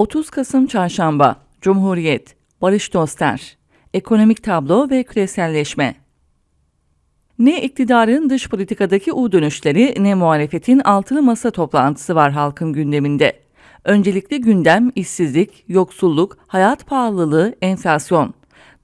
30 Kasım Çarşamba Cumhuriyet Barış Dostlar Ekonomik tablo ve küreselleşme Ne iktidarın dış politikadaki U dönüşleri ne muhalefetin altılı masa toplantısı var halkın gündeminde. Öncelikli gündem işsizlik, yoksulluk, hayat pahalılığı, enflasyon.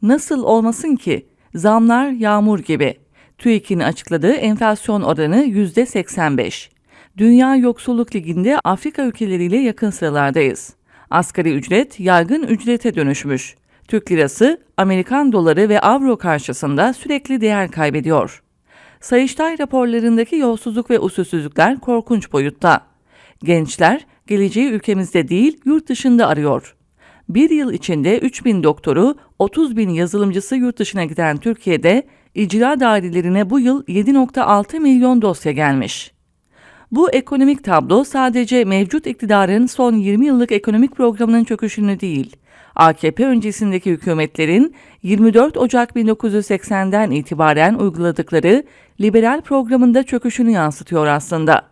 Nasıl olmasın ki? Zamlar yağmur gibi. TÜİK'in açıkladığı enflasyon oranı %85. Dünya Yoksulluk Ligi'nde Afrika ülkeleriyle yakın sıralardayız. Asgari ücret yaygın ücrete dönüşmüş. Türk lirası, Amerikan doları ve avro karşısında sürekli değer kaybediyor. Sayıştay raporlarındaki yolsuzluk ve usulsüzlükler korkunç boyutta. Gençler geleceği ülkemizde değil yurt dışında arıyor. Bir yıl içinde 3 bin doktoru, 30 bin yazılımcısı yurt dışına giden Türkiye'de icra dairelerine bu yıl 7.6 milyon dosya gelmiş. Bu ekonomik tablo sadece mevcut iktidarın son 20 yıllık ekonomik programının çöküşünü değil, AKP öncesindeki hükümetlerin 24 Ocak 1980'den itibaren uyguladıkları liberal programında çöküşünü yansıtıyor aslında.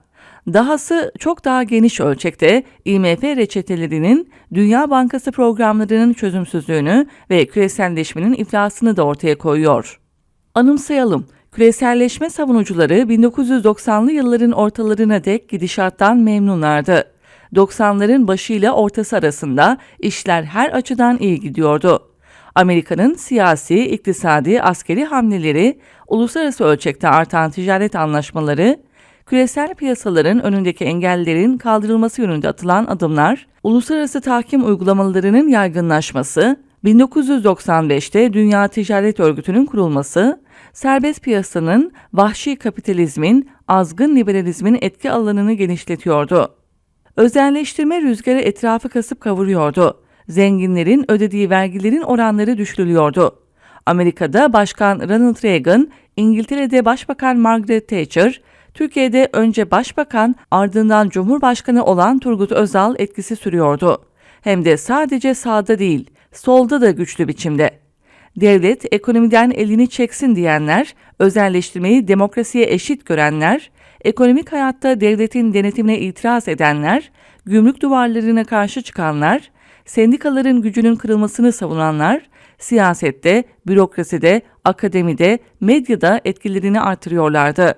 Dahası çok daha geniş ölçekte IMF reçetelerinin Dünya Bankası programlarının çözümsüzlüğünü ve küreselleşmenin iflasını da ortaya koyuyor. Anımsayalım, küreselleşme savunucuları 1990'lı yılların ortalarına dek gidişattan memnunlardı. 90'ların başıyla ortası arasında işler her açıdan iyi gidiyordu. Amerika'nın siyasi, iktisadi, askeri hamleleri, uluslararası ölçekte artan ticaret anlaşmaları, küresel piyasaların önündeki engellerin kaldırılması yönünde atılan adımlar, uluslararası tahkim uygulamalarının yaygınlaşması, 1995'te Dünya Ticaret Örgütü'nün kurulması, serbest piyasanın vahşi kapitalizmin, azgın liberalizmin etki alanını genişletiyordu. Özelleştirme rüzgarı etrafı kasıp kavuruyordu. Zenginlerin ödediği vergilerin oranları düşürülüyordu. Amerika'da Başkan Ronald Reagan, İngiltere'de Başbakan Margaret Thatcher, Türkiye'de önce Başbakan ardından Cumhurbaşkanı olan Turgut Özal etkisi sürüyordu. Hem de sadece sağda değil, solda da güçlü biçimde. Devlet ekonomiden elini çeksin diyenler, özelleştirmeyi demokrasiye eşit görenler, ekonomik hayatta devletin denetimine itiraz edenler, gümrük duvarlarına karşı çıkanlar, sendikaların gücünün kırılmasını savunanlar, siyasette, bürokraside, akademide, medyada etkilerini artırıyorlardı.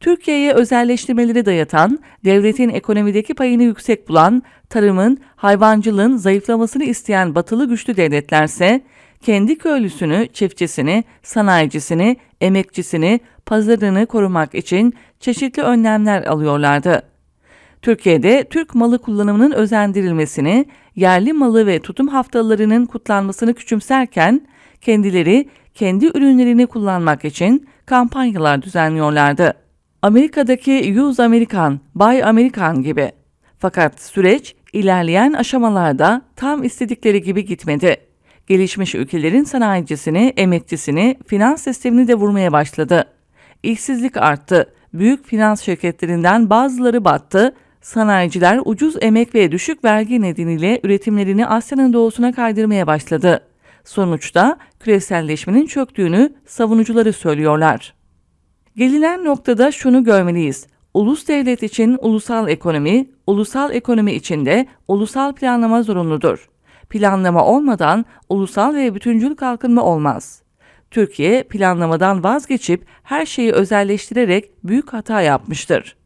Türkiye'ye özelleştirmeleri dayatan, devletin ekonomideki payını yüksek bulan, tarımın, hayvancılığın zayıflamasını isteyen batılı güçlü devletlerse, kendi köylüsünü, çiftçisini, sanayicisini, emekçisini, pazarını korumak için çeşitli önlemler alıyorlardı. Türkiye'de Türk malı kullanımının özendirilmesini, yerli malı ve tutum haftalarının kutlanmasını küçümserken, kendileri kendi ürünlerini kullanmak için kampanyalar düzenliyorlardı. Amerika'daki Use American, Buy American gibi. Fakat süreç ilerleyen aşamalarda tam istedikleri gibi gitmedi. Gelişmiş ülkelerin sanayicisini, emekçisini, finans sistemini de vurmaya başladı. İşsizlik arttı. Büyük finans şirketlerinden bazıları battı. Sanayiciler ucuz emek ve düşük vergi nedeniyle üretimlerini Asya'nın doğusuna kaydırmaya başladı. Sonuçta küreselleşmenin çöktüğünü savunucuları söylüyorlar. Gelinen noktada şunu görmeliyiz. Ulus devlet için ulusal ekonomi, ulusal ekonomi içinde ulusal planlama zorunludur. Planlama olmadan ulusal ve bütüncül kalkınma olmaz. Türkiye planlamadan vazgeçip her şeyi özelleştirerek büyük hata yapmıştır.